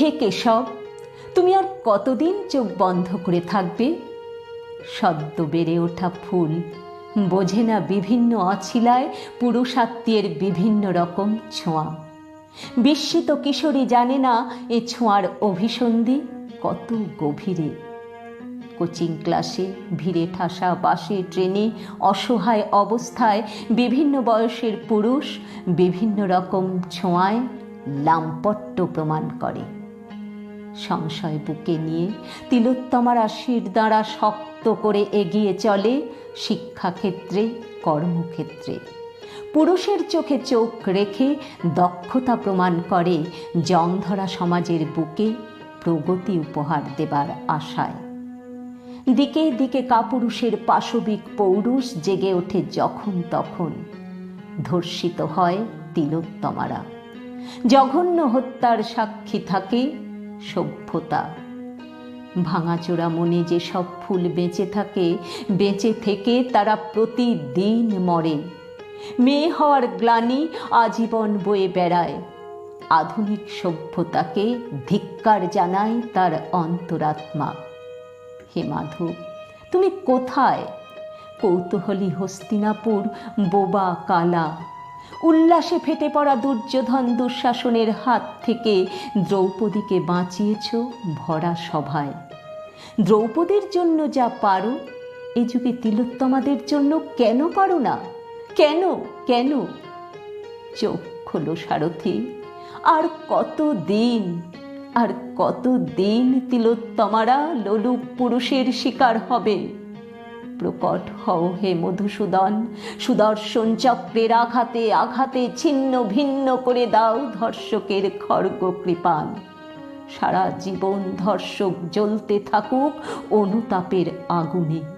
হে কেশব, তুমি আর কতদিন চোখ বন্ধ করে থাকবে? সদ্য বেড়ে ওঠা ফুল, বোঝে না বিভিন্ন অছিলায় পুরুষাত্মের বিভিন্ন রকম ছোঁয়া। বিস্মিত কিশোরী জানে না এ ছোঁয়ার অভিসন্ধি কত গভীরে। কোচিং ক্লাসে ভিড়ে ঠাসা বাসে, ট্রেনে অসহায় অবস্থায় বিভিন্ন বয়সের পুরুষ বিভিন্ন রকম ছোঁয়ায় লাম্পট্য প্রমাণ করে। সংশয় বুকে নিয়ে তিলোত্তমার আশির দ্বারা শক্ত করে এগিয়ে চলে শিক্ষাক্ষেত্রে, কর্মক্ষেত্রে। পুরুষের চোখে চোখ রেখে দক্ষতা প্রমাণ করে জংধরা সমাজের বুকে প্রগতি উপহার দেবার আশায়। দিকে দিকে কাপুরুষের পাশবিক পৌরুষ জেগে ওঠে যখন তখন ধর্ষিত হয় তিলোত্তমারা। জঘন্য হত্যার সাক্ষী থাকে সভ্যতা। ভাঙাচোরা মনে যে সব ফুল বেঁচে থাকে, বেঁচে থেকে তারা প্রতিদিন মরে। মেয়ে হওয়ার গ্লানি আজীবন বয়ে বেড়ায়। আধুনিক সভ্যতাকে ধিক্কার জানায় তার অন্তরাত্মা। হে মাধব তুমি কোথায়? কৌতূহলী হস্তিনাপুর, বোবা কালা। উল্লাসে ফেটে পড়া দুর্যোধন দুঃশাসনের হাত থেকে দ্রৌপদীকে বাঁচিয়েছ ভরা সভায়। দ্রৌপদীর জন্য যা পারো, এ যুগে তিলোত্তমাদের জন্য কেন পারো না? কেন কেন? চোখ খোলো সারথি, আর কত দিন, আর কত দিন তিলোত্তমারা লোলুপ পুরুষের শিকার হবে? প্রকট হও হে মধুসূদন। সুদর্শন চক্রের আঘাতে আঘাতে ছিন্ন ভিন্ন করে দাও ধর্ষকের খর্গ কৃপান। সারা জীবন ধর্ষক জ্বলতে থাকুক, অনুতাপের আগুনে।